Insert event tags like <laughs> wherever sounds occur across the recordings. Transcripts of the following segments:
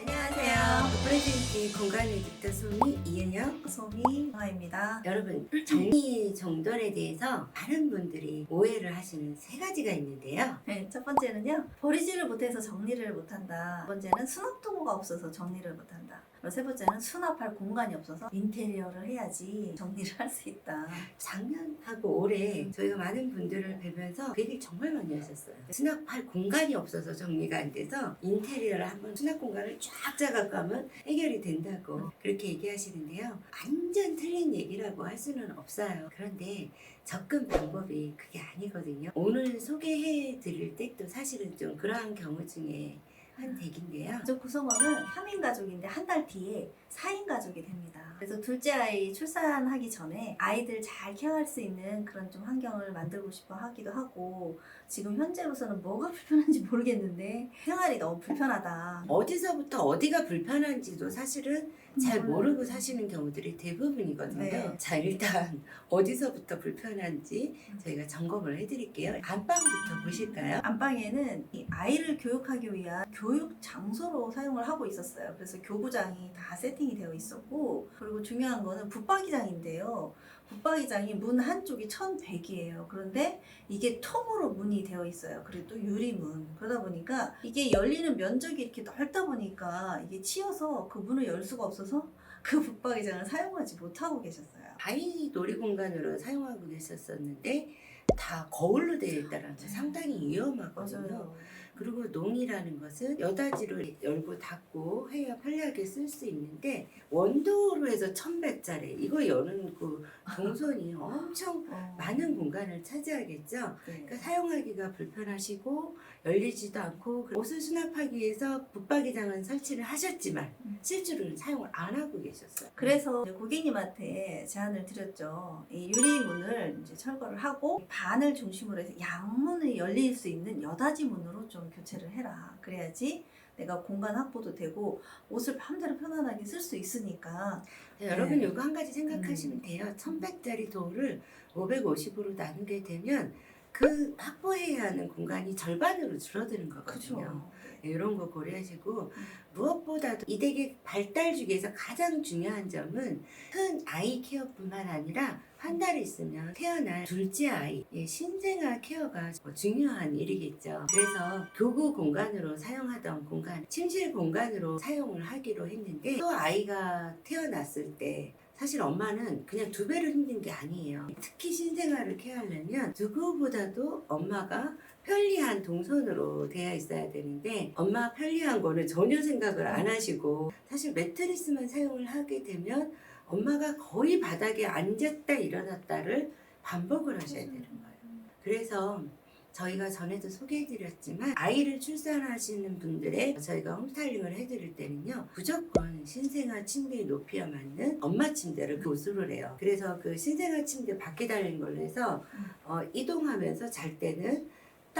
안녕하세요. 프레젠티 공간을 듣다 소미 이은영. 소미 화입니다. 여러분 정리 정돈에 대해서 많은 분들이 오해를 하시는 세 가지가 있는데요. 네, 첫 번째는요. 버리지를 못해서 정리를 못한다. 두 번째는 수납 도구가 없어서 정리를 못한다. 그리고 세 번째는 수납할 공간이 없어서 인테리어를 해야지 정리를 할 수 있다. 작년하고 올해 저희가 많은 분들을 뵈면서 그 얘기를 정말 많이 하셨어요. 수납할 공간이 없어서 정리가 안 돼서 인테리어를 한번 수납 공간을 쫙 짜갖고 하면 해결이 된다고 그렇게 얘기하시는데요. 완전 틀린 얘기라고 할 수는 없어요. 그런데 접근 방법이 그게 아니거든요. 오늘 소개해 드릴 댁도 사실은 좀 그러한 경우 중에 한 댁인데요. 가족 구성원은 3인 가족인데 한 달 뒤에 4인 가족이 됩니다. 그래서 둘째 아이 출산하기 전에 아이들 잘 케어할 수 있는 그런 좀 환경을 만들고 싶어 하기도 하고 지금 현재로서는 뭐가 불편한지 모르겠는데 생활이 너무 불편하다. 어디서부터 어디가 불편한지도 사실은 잘 몰라요. 모르고 사시는 경우들이 대부분이거든요. 네. 자, 일단 <laughs> 어디서부터 불편한지 저희가 점검을 해드릴게요. 안방부터 보실까요? 안방에는 이 아이를 교육하기 위한 교육 장소로 사용을 하고 있었어요. 그래서 교구장이 다 세팅이 되어 있었고, 그리고 중요한 거는 붙박이장인데요. 붙박이장이 문 한쪽이 1100이에요. 그런데 이게 통으로 문이 되어 있어요. 또 유리문. 그러다 보니까 이게 열리는 면적이 이렇게 넓다 보니까 이게 치여서 그 문을 열 수가 없어서 그 붙박이장을 사용하지 못하고 계셨어요. 아이 놀이 공간으로 사용하고 계셨었는데 다 거울로 되어 있다는 게 상당히 위험하거든요. 그리고 농이라는 것은 여닫이를 열고 닫고 해야 편리하게 쓸 수 있는데 원도로 해서 1100짜리 이거 여는 그 동선이 <laughs> 엄청 어, 많은 공간을 차지하겠죠. 네. 그러니까 사용하기가 불편하시고 열리지도 않고 옷을 수납하기 위해서 붙박이장은 설치를 하셨지만 음. 실제로는 사용을 안 하고 계셨어요. 그래서 고객님한테 제안을 드렸죠. 이 유리문을 이제 철거를 하고 반을 중심으로 해서 양문이 열릴 수 있는 여닫이 문으로 좀 교체를 해라. 그래야지 내가 공간 확보도 되고 옷을 마음대로 편안하게 쓸 수 있으니까 자, 여러분 네. 이거 한 가지 생각하시면 돼요. 1100짜리 도를 550으로 나누게 되면 그 확보해야 하는 공간이 절반으로 줄어드는 거거든요. 그죠. 이런 거 고려하시고 음. 무엇보다도 이 댁의 발달 중에서 가장 중요한 점은 큰 아이 케어뿐만 아니라 한 달 있으면 태어날 둘째 아이의 신생아 케어가 뭐 중요한 일이겠죠. 그래서 교구 공간으로 사용하던 공간, 침실 공간으로 사용을 하기로 했는데 또 아이가 태어났을 때 사실 엄마는 그냥 두 배로 힘든 게 아니에요. 특히 신생아를 케어하려면 누구보다도 엄마가 편리한 동선으로 되어 있어야 되는데 엄마 편리한 거는 전혀 생각을 안 하시고 사실 매트리스만 사용을 하게 되면 엄마가 거의 바닥에 앉았다 일어났다를 반복을 하셔야 되는 거예요. 그래서 저희가 전에도 소개해드렸지만 아이를 출산하시는 분들의 저희가 홈스타일링을 해드릴 때는요 무조건 신생아 침대의 높이와 맞는 엄마 침대를 교수를 해요. 그래서 그 신생아 침대 밖에 달린 걸로 해서 어, 이동하면서 잘 때는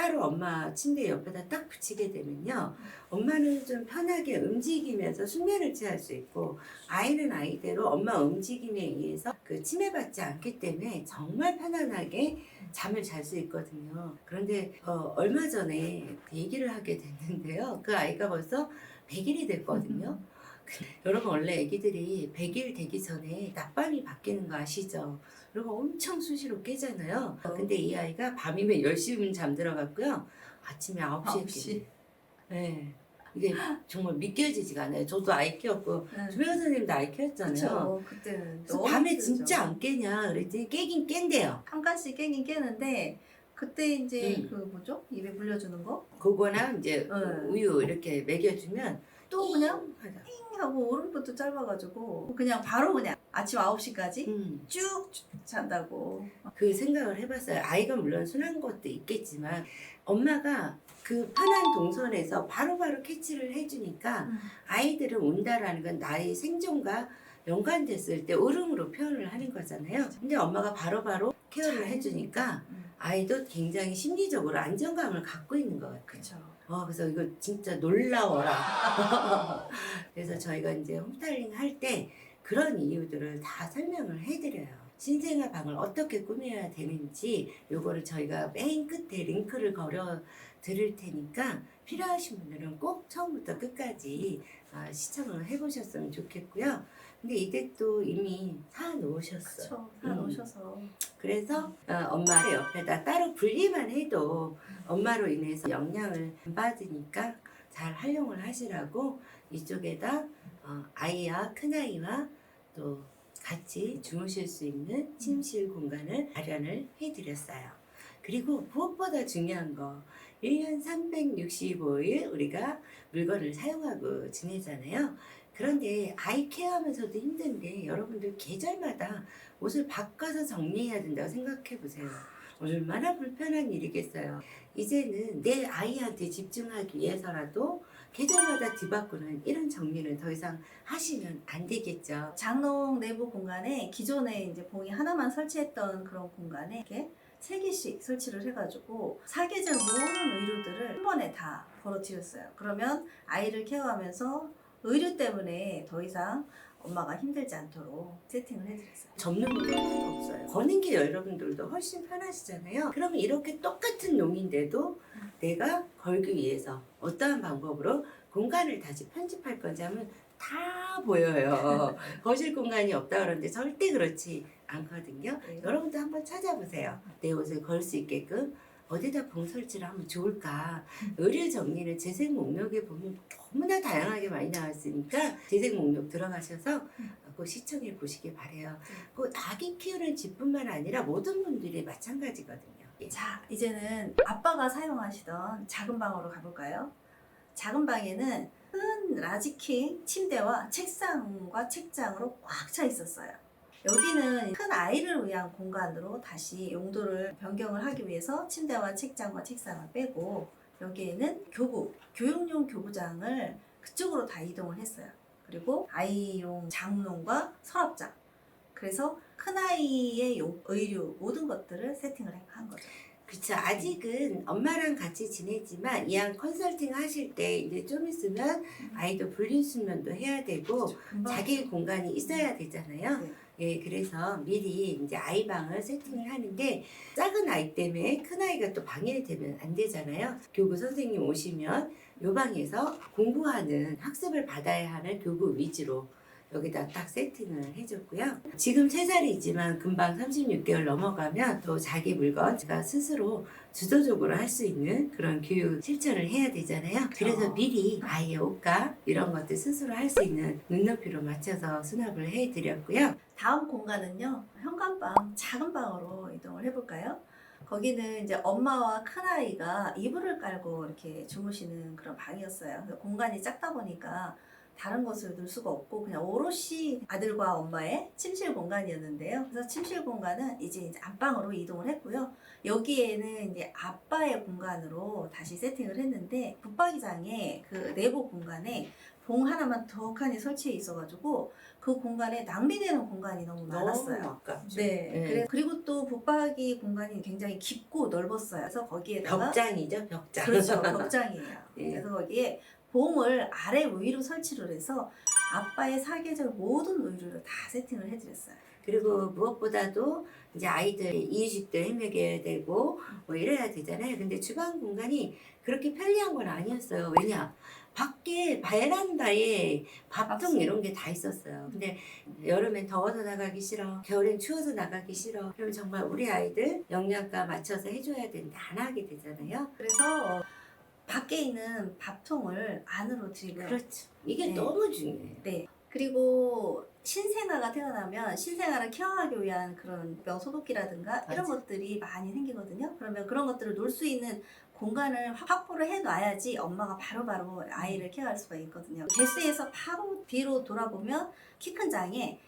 따로 엄마 침대 옆에다 딱 붙이게 되면요 엄마는 좀 편하게 움직이면서 숙면을 취할 수 있고 아이는 아이대로 엄마 움직임에 의해서 그 침해받지 않기 때문에 정말 편안하게 잠을 잘 수 있거든요. 그런데 어, 얼마 전에 그 얘기를 하게 됐는데요. 그 아이가 벌써 100일이 됐거든요. 그, 여러분 원래 아기들이 100일 되기 전에 낮밤이 바뀌는 거 아시죠? 그리고 엄청 수시로 깨잖아요. 근데 이 아이가 밤이면 10시면 잠들어갔고요. 아침에 9시에 아홉 시. 깨요. 네. 이게 정말 믿겨지지가 않아요. 저도 아이 키웠고 네. 조명 선생님도 아이 키웠잖아요. 그쵸. 그때는 그래서 너무 밤에 힘들죠. 진짜 안 깨냐 그랬더니 깨긴 깬대요. 잠깐씩 깨긴 깨는데 그때 이제 음. 그 뭐죠? 입에 물려주는 거? 그거나 이제 네. 우유 이렇게 먹여주면 또 그냥. 띵 하고 오른부터 짧아가지고 그냥 바로 그냥 아침 9시까지 음, 쭉 잔다고. 그 생각을 해봤어요. 아이가 물론 순한 것도 있겠지만 엄마가 그 편한 동선에서 바로바로 캐치를 해주니까 아이들은 온다라는 건 나의 생존과 연관됐을 때 울음으로 표현을 하는 거잖아요. 근데 엄마가 바로바로 케어를 잘 해주니까 음. 아이도 굉장히 심리적으로 안정감을 갖고 있는 것 같아요. 그쵸. 어, 그래서 이거 진짜 놀라워라. <laughs> 그래서 저희가 이제 홈스타일링 할 때 그런 이유들을 다 설명을 해드려요. 신생아 방을 어떻게 꾸며야 되는지 요거를 저희가 맨 끝에 링크를 걸어 드릴 테니까 필요하신 분들은 꼭 처음부터 끝까지 아, 시청을 해보셨으면 좋겠고요. 근데 이 댁도 이미 사 놓으셨어요. 그렇죠. 다 음. 놓으셔서 그래서 어, 엄마 옆에다 따로 분리만 해도 엄마로 인해서 영향을 안 받으니까 잘 활용을 하시라고 이쪽에다 어, 아이와 큰아이와 또 같이 주무실 수 있는 침실 공간을 마련을 해드렸어요. 그리고 무엇보다 중요한 거 1년 365일 우리가 물건을 사용하고 지내잖아요. 그런데 아이 케어하면서도 힘든데 여러분들 계절마다 옷을 바꿔서 정리해야 된다고 생각해 보세요. 얼마나 불편한 일이겠어요. 이제는 내 아이한테 집중하기 위해서라도 계절마다 뒤바꾸는 이런 정리는 더 이상 하시면 안 되겠죠. 장롱 내부 공간에 기존에 이제 봉이 하나만 설치했던 그런 공간에 이렇게 세 개씩 설치를 해가지고 사계절 모든 의류들을 한 번에 다 벌어뜨렸어요. 그러면 아이를 케어하면서 의류 때문에 더 이상 엄마가 힘들지 않도록 세팅을 해드렸어요. 접는 것도 없어요. 거는 게 여러분들도 훨씬 편하시잖아요. 그러면 이렇게 똑같은 용인데도 내가 걸기 위해서 어떠한 방법으로 공간을 다시 편집할 건지 하면 다 보여요. <laughs> 거실 공간이 없다 그러는데 절대 그렇지 않거든요. 네. 여러분도 한번 찾아보세요. 내 옷을 걸 수 있게끔 어디다 봉 설치를 하면 좋을까? 의류 정리는 재생 목록에 보면 너무나 다양하게 많이 나왔으니까 재생 목록 들어가셔서 꼭 시청해 보시기 바래요. 그 아기 키우는 집뿐만 아니라 모든 분들이 마찬가지거든요. 예. 자, 이제는 아빠가 사용하시던 작은 방으로 가볼까요? 작은 방에는 큰 라지킹 침대와 책상과 책장으로 꽉 차 있었어요. 여기는 큰 아이를 위한 공간으로 다시 용도를 변경을 하기 위해서 침대와 책장과 책상을 빼고 여기에는 교구, 교육용 교구장을 그쪽으로 다 이동을 했어요. 그리고 아이용 장롱과 서랍장. 그래서 큰 아이의 용- 의류 모든 것들을 세팅을 한 거죠. 그쵸. 아직은 엄마랑 같이 지내지만 이왕 컨설팅 하실 때 이제 좀 있으면 아이도 분리수면도 해야 되고 자기 공간이 있어야 되잖아요. 네. 예, 그래서 미리 이제 아이 방을 세팅을 하는데 작은 아이 때문에 큰 아이가 또 방해되면 안 되잖아요. 교구 선생님 오시면 요 방에서 공부하는 학습을 받아야 하는 교구 위주로 여기다 딱 세팅을 해줬고요. 지금 3살이지만 금방 36개월 넘어가면 또 자기 물건 제가 스스로 주도적으로 할 수 있는 그런 교육 실천을 해야 되잖아요. 그래서 그렇죠. 미리 아이의 옷과 이런 것들 스스로 할 수 있는 눈높이로 맞춰서 수납을 해드렸고요. 다음 공간은요 현관방 작은 방으로 이동을 해볼까요? 거기는 이제 엄마와 큰 아이가 이불을 깔고 이렇게 주무시는 그런 방이었어요. 공간이 작다 보니까 다른 곳을 둘 수가 없고 그냥 오롯이 아들과 엄마의 침실 공간이었는데요. 그래서 침실 공간은 이제 이제 안방으로 이동을 했고요. 여기에는 이제 아빠의 공간으로 다시 세팅을 했는데 붙박이장에 그 내부 공간에 봉 하나만 덕하니 설치해 있어가지고 그 공간에 낭비되는 공간이 너무 많았어요. 너무. 네. 네. 그래- 그리고 또 붙박이 공간이 굉장히 깊고 넓었어요. 그래서 거기에다가 벽장이죠, 벽장. 그렇죠. <laughs> 벽장이에요. 예. 그래서 거기에 봉을 아래 위로 설치를 해서 아빠의 사계절 모든 의류를 다 세팅을 해드렸어요. 그리고 무엇보다도 이제 아이들 이유식도 해먹여야 되고 뭐 이래야 되잖아요. 근데 주방 공간이 그렇게 편리한 건 아니었어요. 왜냐? 밖에 베란다에 밥통. 이런 게 다 있었어요. 근데 여름엔 더워서 나가기 싫어. 겨울엔 추워서 나가기 싫어. 그러면 정말 우리 아이들 영양가 맞춰서 해줘야 되는데 안 하게 되잖아요. 그래서 어, 밖에 있는 밥통을 안으로 들이고요. 그렇죠. 이게 네. 너무 중요해요. 네. 그리고 신생아가 태어나면 신생아를 케어하기 위한 그런 뼈 소독기라든가 이런 맞아. 것들이 많이 생기거든요. 그러면 그런 것들을 놓을 수 있는 공간을 확보를 해놔야지 엄마가 바로 바로 아이를 케어할 수가 있거든요. 개수에서 바로 뒤로 돌아보면 키 큰 장에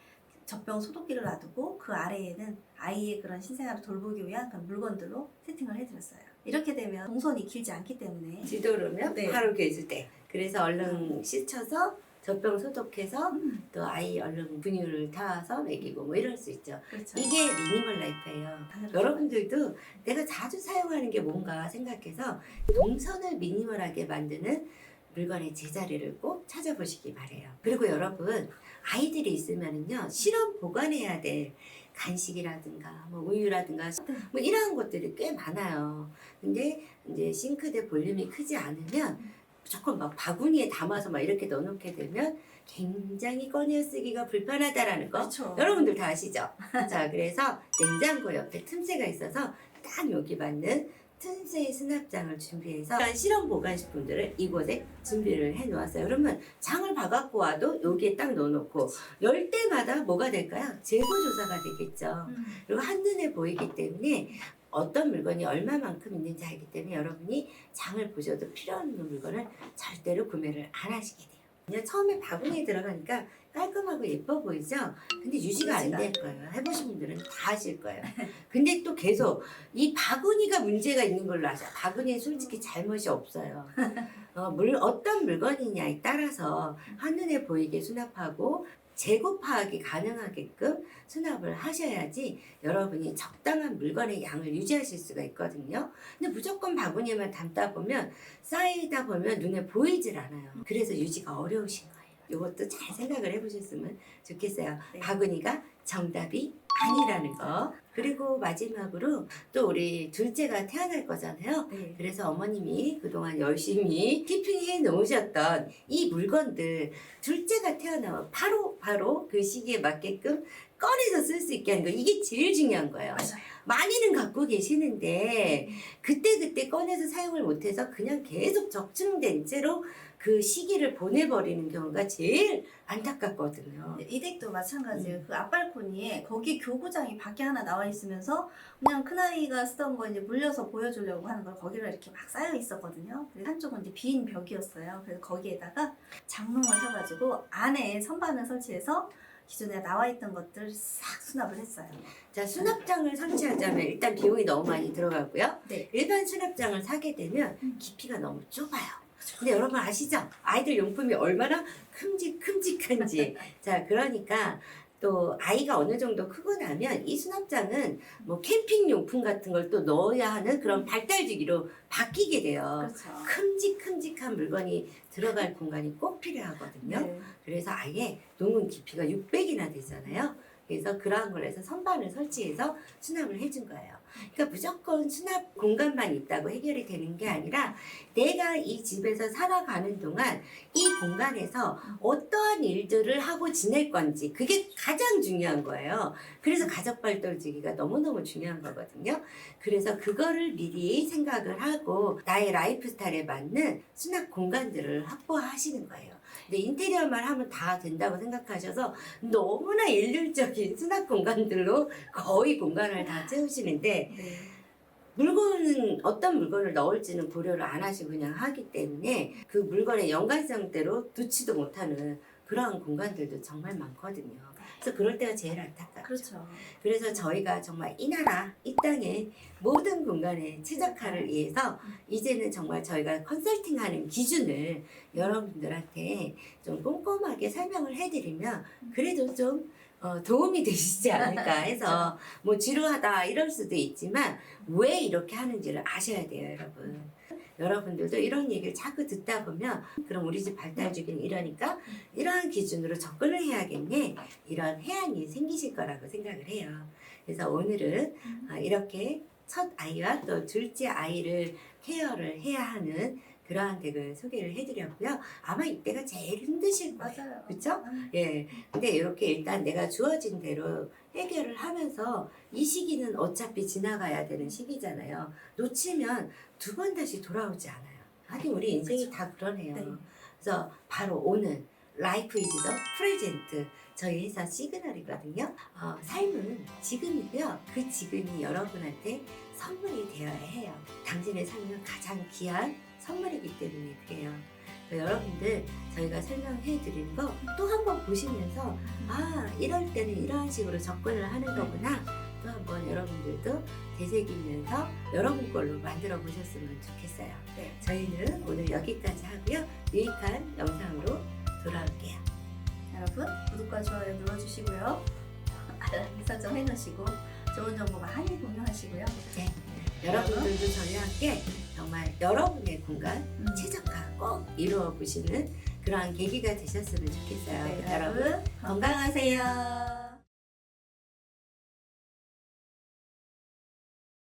젖병 소독기를 놔두고 그 아래에는 아이의 그런 신생아를 돌보기 위한 그런 물건들로 세팅을 해드렸어요. 이렇게 되면 동선이 길지 않기 때문에 뒤돌으면 네. 바로 개주대. 그래서 얼른 씻혀서 젖병 소독해서 음, 또 아이 얼른 분유를 타서 먹이고 뭐 이럴 수 있죠. 그렇죠. 이게 미니멀 라이프예요. 당연하죠. 여러분들도 내가 자주 사용하는 게 뭔가 생각해서 동선을 미니멀하게 만드는 물건의 제자리를 꼭 찾아보시기 바래요. 그리고 여러분 아이들이 있으면은요 실험 보관해야 될 간식이라든가 뭐 우유라든가 뭐 이러한 것들이 꽤 많아요. 근데 이제 싱크대 볼륨이 크지 않으면 무조건 막 바구니에 담아서 막 이렇게 넣어놓게 되면 굉장히 꺼내 쓰기가 불편하다라는 거 그렇죠. 여러분들 다 아시죠? 자, 그래서 냉장고 옆에 틈새가 있어서 딱 여기 맞는 틈새 수납장을 준비해서 일단 실험 보관식품들을 이곳에 준비를 해 놓았어요. 그러면 장을 봐갖고 와도 여기에 딱 넣어놓고 열 때마다 뭐가 될까요? 재고 조사가 되겠죠. 음. 그리고 한눈에 보이기 때문에 어떤 물건이 얼마만큼 있는지 알기 때문에 여러분이 장을 보셔도 필요 없는 물건을 절대로 구매를 안 하시게 돼요. 그냥 처음에 바구니에 들어가니까 깔끔하고 예뻐 보이죠? 근데 유지가 안 될 거예요. 해보신 분들은 다 아실 거예요. 근데 또 계속 이 바구니가 문제가 있는 걸로 아셔. 바구니에 솔직히 잘못이 없어요. <laughs> 어, 물, 어떤 물건이냐에 따라서 한눈에 보이게 수납하고 재고 파악이 가능하게끔 수납을 하셔야지 여러분이 적당한 물건의 양을 유지하실 수가 있거든요. 근데 무조건 바구니에만 담다 보면 쌓이다 보면 눈에 보이질 않아요. 그래서 유지가 어려우신 거예요. 이것도 잘 생각을 해보셨으면 좋겠어요. 네. 바구니가 정답이 아니라는 거. 그리고 마지막으로 또 우리 둘째가 태어날 거잖아요. 네. 그래서 어머님이 그동안 열심히 키핑해 놓으셨던 이 물건들 둘째가 태어나면 바로 바로 그 시기에 맞게끔 꺼내서 쓸 수 있게 하는 거 이게 제일 중요한 거예요. 맞아요. 많이는 갖고 계시는데 그때 그때 꺼내서 사용을 못해서 그냥 계속 적중된 채로 그 시기를 보내버리는 경우가 제일 안타깝거든요. 네, 이 덱도 마찬가지예요. 그 앞발코니에 거기 교구장이 밖에 하나 나와 있으면서 그냥 큰아이가 쓰던 거 이제 물려서 보여주려고 하는 걸 거기로 이렇게 막 쌓여 있었거든요. 그래서 한쪽은 이제 빈 벽이었어요. 그래서 거기에다가 장롱을 쳐가지고 안에 선반을 설치해서 기존에 나와 있던 것들 싹 수납을 했어요. 자 수납장을 설치하자면 일단 비용이 너무 많이 들어가고요. 네. 일반 수납장을 사게 되면 음. 깊이가 너무 좁아요. 근데 여러분 아시죠? 아이들 용품이 얼마나 큼직큼직한지. <laughs> 자, 그러니까 또 아이가 어느 정도 크고 나면 이 수납장은 뭐 캠핑 용품 같은 걸 또 넣어야 하는 그런 발달주기로 바뀌게 돼요. 그렇죠. 큼직큼직한 물건이 들어갈 공간이 꼭 필요하거든요. 네. 그래서 아예 농은 깊이가 600이나 되잖아요. 그래서 그러한 걸 해서 선반을 설치해서 수납을 해준 거예요. 그러니까 무조건 수납 공간만 있다고 해결이 되는 게 아니라 내가 이 집에서 살아가는 동안 이 공간에서 어떠한 일들을 하고 지낼 건지 그게 가장 중요한 거예요. 그래서 가족 발달주기가 너무너무 중요한 거거든요. 그래서 그거를 미리 생각을 하고 나의 라이프 스타일에 맞는 수납 공간들을 확보하시는 거예요. 근데 인테리어만 하면 다 된다고 생각하셔서 너무나 일률적인 수납 공간들로 거의 공간을 다 채우시는데 네. 물건은 어떤 물건을 넣을지는 고려를 안 하시고 그냥 하기 때문에 그 물건의 연관성대로 두지도 못하는 그러한 공간들도 정말 많거든요. 그래서 그럴 때가 제일 안타깝죠. 그렇죠. 그래서 저희가 정말 이 나라, 이 땅의 모든 공간에 최적화를 위해서 이제는 정말 저희가 컨설팅하는 기준을 여러분들한테 좀 꼼꼼하게 설명을 해드리면 그래도 좀 어, 도움이 <laughs> 되시지 않을까 해서 뭐 지루하다 이럴 수도 있지만 왜 이렇게 하는지를 아셔야 돼요, 여러분. 여러분들도 이런 얘기를 자꾸 듣다 보면 그럼 우리 집 발달 주기는 이러니까 이러한 기준으로 접근을 해야겠네. 이런 해안이 생기실 거라고 생각을 해요. 그래서 오늘은 아, 이렇게 첫 아이와 또 둘째 아이를 케어를 해야 하는 그러한 덱을 소개를 해드렸고요. 아마 이때가 제일 힘드실 거예요. 맞아요. 그쵸? 음. 예. 근데 이렇게 일단 내가 주어진 대로 해결을 하면서 이 시기는 어차피 지나가야 되는 시기잖아요. 놓치면 두 번 다시 돌아오지 않아요. 하긴 우리 인생이 다 그러네요. 네. 그래서 바로 오늘 라이프 이즈 더 프레젠트 저희 회사 시그널이거든요. 어, 삶은 지금이고요. 그 지금이 여러분한테 선물이 되어야 해요. 당신의 삶은 가장 귀한 선물이기 때문에 그래요. 그래서 여러분들 저희가 설명해 드린 거 또 한번 보시면서 아 이럴 때는 이러한 식으로 접근을 하는 거구나 또 한번 여러분들도 되새기면서 여러분 걸로 만들어 보셨으면 좋겠어요. 네. 저희는 오늘 여기까지 하고요. 유익한 영상으로 돌아올게요. 여러분 구독과 좋아요 눌러주시고요. 알람 설정 해놓으시고 좋은 정보 많이 공유하시고요. 여러분들도 저희와 함께 정말 여러분의 공간 음. 최적화 꼭 이루어 보시는 그러한 계기가 되셨으면 좋겠어요. 네, 여러분 여러분 건강하세요.